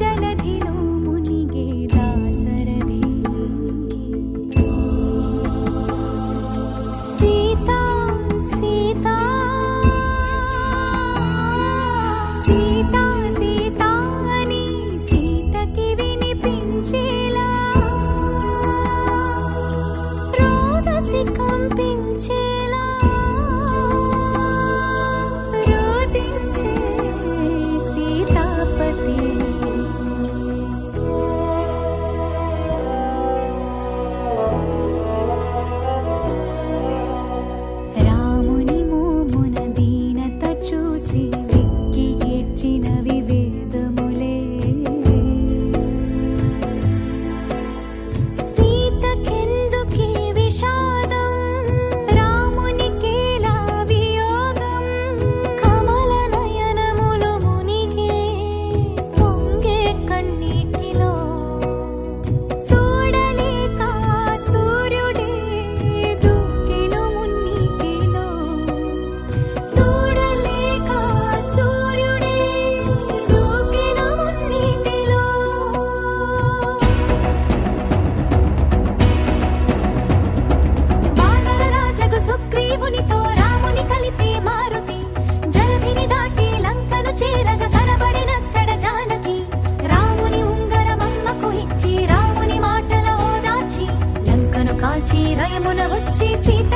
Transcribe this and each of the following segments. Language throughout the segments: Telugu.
जलधि చీరయమున వచ్చి సీత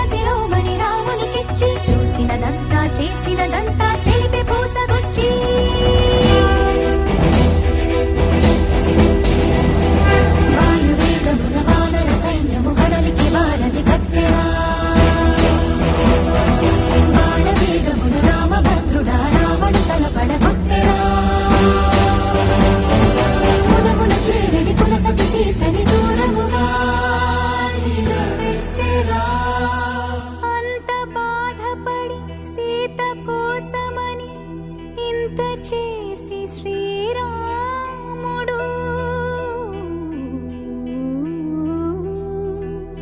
విముక్త చేసి శ్రీరాముడు.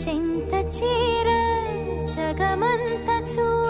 చింత చీర జగమంత చూ